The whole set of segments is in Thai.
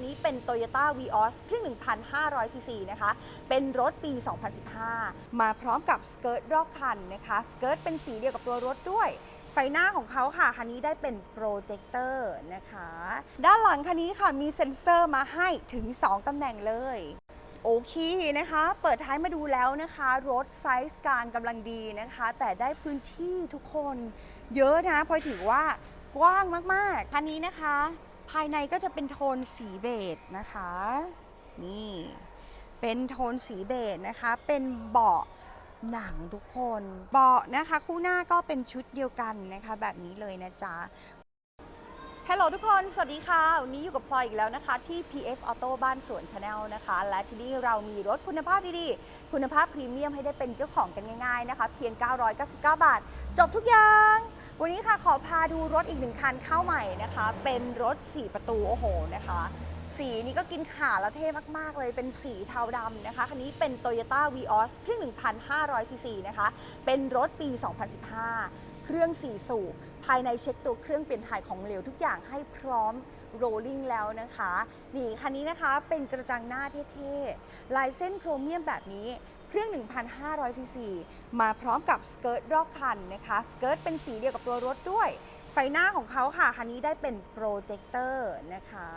นนี้เป็น Toyota Vios เครื่อง 1,500 ซีซีนะคะ เป็นรถปี 2015 มาพร้อมกับสเกิร์ตรอบคันนะคะ สเกิร์ตเป็นสีเดียวกับตัวรถด้วย ไฟหน้าของเขาค่ะ คันนี้ได้เป็นโปรเจคเตอร์นะคะ ด้านหลังคันนี้ค่ะมีเซ็นเซอร์มาให้ถึง 2 ตำแหน่งเลยโอเคนะคะ เปิดท้ายมาดูแล้วนะคะ รถไซส์กลางกำลังดีนะคะ แต่ได้พื้นที่ทุกคนเยอะนะเพราะถือว่ากว้างมากๆ คันนี้นะคะ ภายในก็จะเป็นโทนสีเบจนะคะ นี่เป็นโทนสีเบจนะคะ เป็นเบาะหนังทุกคน เบาะนะคะ คู่หน้าก็เป็นชุดเดียวกันนะคะ แบบนี้เลยนะจ๊ะฮัลโหลทุกคน สวัสดีค่ะ วันนี้อยู่กับพลอยอีกแล้วนะคะ ที่ PS Auto บ้านสวนชาแนลนะคะ และที่นี่เรามีรถคุณภาพดีๆ คุณภาพพรีเมียมให้ได้เป็นเจ้าของกันง่ายๆนะคะ เพียง 999 บาท จบทุกอย่าง วันนี้ค่ะขอพาดูรถอีกหนึ่งคันเข้าใหม่นะคะ เป็นรถ 4 ประตูโอ้โหนะคะ สีนี้ก็กินขาแล้วเท่มากๆเลยเป็นสีเทาดำนะคะ คันนี้เป็น Toyota Vios เครื่อง 1,500ซีซีนะคะ เป็นรถปี 2015 เครื่อง4สูบภายในเช็คตัวเครื่องเปลี่ยนถ่ายของเหลวทุกอย่างให้พร้อมโรลลิ่งแล้วนะคะ นี่คันนี้นะคะเป็นกระจังหน้าเท่ๆ ลายเส้นโครเมียมแบบนี้ เครื่อง 1,500 ซีซี มาพร้อมกับสเกิร์ตรอบคันนะคะ สเกิร์ตเป็นสีเดียวกับตัวรถด้วย ไฟหน้าของเขาค่ะ คันนี้ได้เป็นโปรเจคเตอร์นะคะ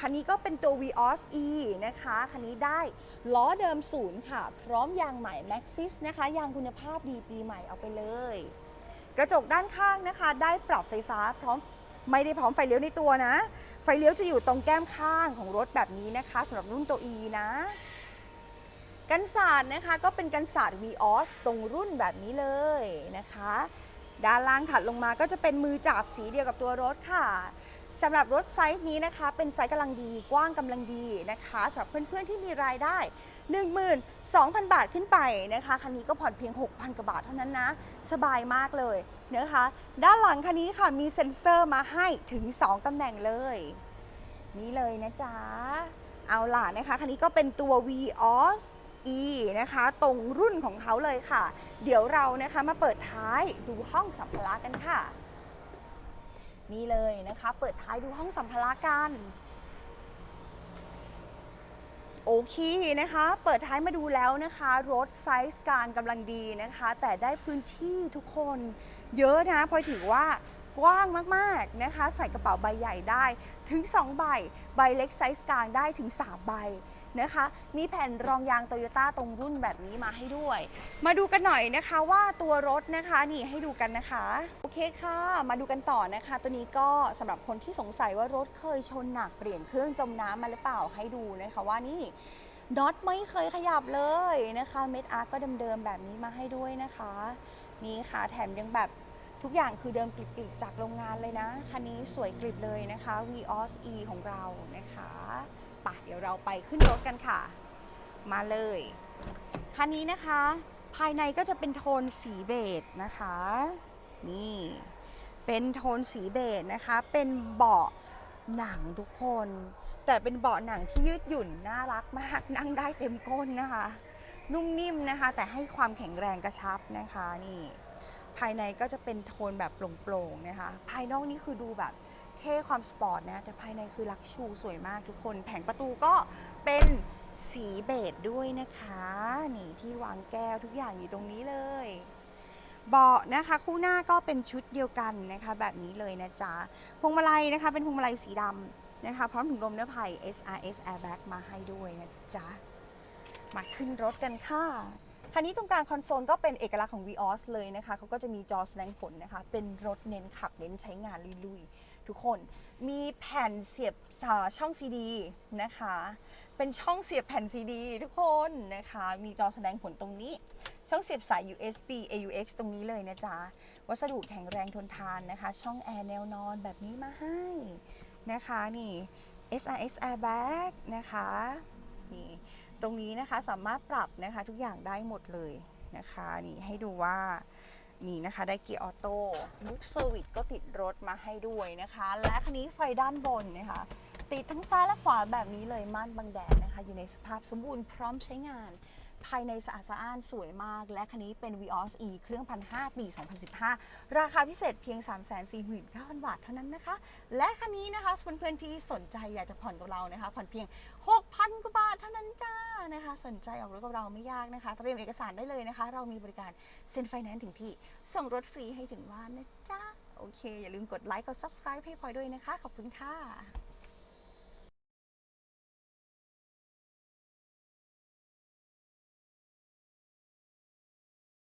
คันนี้ก็เป็นตัว Vios E นะคะ คันนี้ได้ล้อเดิมศูนย์ค่ะ พร้อมยางใหม่ Maxxis นะคะ ยางคุณภาพดีปีใหม่เอาไปเลย กระจกด้านข้างนะคะ ได้ปรับไฟฟ้าพร้อมไม่ได้พร้อมไฟเลี้ยวในตัวนะ ไฟเลี้ยวจะอยู่ตรงแก้มข้างของรถแบบนี้นะคะสำหรับรุ่นตัว E นะ กันศาสตร์นะคะก็เป็นกันศาสตร์ VOS ตรงรุ่นแบบนี้เลยนะคะ ด้านล่างถัดลงมาก็จะเป็นมือจับสีเดียวกับตัวรถค่ะสำหรับรถไซส์นี้นะคะ เป็นไซส์กำลังดีกว้างกำลังดีนะคะสำหรับเพื่อนๆที่มีรายได้ 12,000 บาทขึ้นไปนะคะคันนี้ก็ผ่อนเพียง 6,000 กว่าบาทเท่านั้นนะ สบายมากเลยนะคะ ด้านหลังคันนี้ค่ะมีเซ็นเซอร์มาให้ถึง 2ตำแหน่งเลย นี่เลยนะจ๊ะเอาล่ะนะคะคันนี้ก็เป็นตัว VOS E นะคะ ตรงรุ่นของเขาเลยค่ะ เดี๋ยวเรานะคะมาเปิดท้ายดูห้องสัมภาระกันค่ะ นี่เลยนะคะ เปิดท้ายดูห้องสัมภาระกันโอเคนะคะ เปิดท้ายมาดูแล้วนะคะ รถไซส์กลางกำลังดีนะคะ แต่ได้พื้นที่ทุกคนเยอะนะพราะถือว่ากว้างมากๆนะคะ ใส่กระเป๋าใบใหญ่ได้ถึง 2 ใบ ใบเล็กไซส์กลางได้ถึง 3 ใบ นะคะ มีแผ่นรองยางโตโยต้าตรงรุ่นแบบนี้มาให้ด้วย มาดูกันหน่อยนะคะว่าตัวรถนะคะนี่ให้ดูกันนะคะ โอเคค่ะ มาดูกันต่อนะคะ ตัวนี้ก็สำหรับคนที่สงสัยว่ารถเคยชนหนักเปลี่ยนเครื่องจมน้ำมาหรือเปล่าให้ดูนะคะว่านี่น็อตไม่เคยขยับเลยนะคะเม็ดอาร์ก็เดิมๆแบบนี้มาให้ด้วยนะคะ นี่ค่ะแถมยังแบบทุกอย่างคือเดิมกริบๆจากโรงงานเลยนะ คันนี้สวยกริบเลยนะคะ v o s E ของเรานะคะ ปะเดี๋ยวเราไปขึ้นรถกันค่ะ มาเลยคันนี้นะคะ ภายในก็จะเป็นโทนสีเบจนะคะ นี่ เป็นโทนสีเบจนะคะ เป็นเบาะหนังทุกคน แต่เป็นเบาะหนังที่ยืดหยุ่นน่ารักมากนั่งได้เต็มก้นนะคะ นุ่มนิ่มนะคะ แต่ให้ความแข็งแรงกระชับนะคะนี่ ภายในก็จะเป็นโทนแบบโปร่งๆนะคะ ภายนอกนี่คือดูแบบ เท่ความสปอร์ตนะ แต่ภายในคือลักชูสวยมากทุกคน แผงประตูก็เป็นสีเบจด้วยนะคะ นี่ที่วางแก้วทุกอย่างอยู่ตรงนี้เลย เบาะนะคะคู่หน้าก็เป็นชุดเดียวกันนะคะ แบบนี้เลยนะจ๊ะพวงมาลัยนะคะ เป็นพวงมาลัยสีดำนะคะ พร้อมถุงลมนิรภัย SRS Airbag มาให้ด้วยนะจ๊ะ มาขึ้นรถกันค่ะคันนี้ตรงกลางคอนโซลก็เป็นเอกลักษณ์ของ Vios เลยนะคะ เขาก็จะมีจอแสดงผลนะคะ เป็นรถเน้นขับเน้นใช้งานลุยๆ ทุกคนมีแผ่นเสียบช่องซีดีนะคะ เป็นช่องเสียบแผ่นซีดีทุกคนนะคะ มีจอแสดงผลตรงนี้ ช่องเสียบสาย USB AUX ตรงนี้เลยนะจ๊ะ วัสดุแข็งแรงทนทานนะคะ ช่องแอร์แนวนอนแบบนี้มาให้นะคะนี่ SRS Airbag นะคะนี่ตรงนี้นะคะสามารถปรับนะคะทุกอย่างได้หมดเลยนะคะนี่ให้ดูว่า นี่นะคะได้เกียร์ออโต้บุ๊กเซอร์วิสก็ติดรถมาให้ด้วยนะคะ และคันนี้ไฟด้านบนนะคะ ติดทั้งซ้ายและขวาแบบนี้เลยม่านบังแดดนะคะ อยู่ในสภาพสมบูรณ์พร้อมใช้งาน ภายในสะอาดสะอ้านสวยมาก และคันนี้เป็น Vios E เครื่องพันห้าปี 2015 ราคาพิเศษเพียง 349,000 บาทเท่านั้นนะคะ และคันนี้นะคะเพื่อนๆที่สนใจอยากจะผ่อนกับเรานะคะ ผ่อนเพียง 6,000กว่าบาท นะคะ สนใจออกรถกับเราไม่ยากนะคะ เตรียมเอกสารได้เลยนะคะ เรามีบริการเซ็นไฟแนนซ์ถึงที่ ส่งรถฟรีให้ถึงบ้านนะจ๊ะ โอเค อย่าลืมกดไลค์ กด subscribe ให้พลอยด้วยนะคะ ขอบคุณค่ะ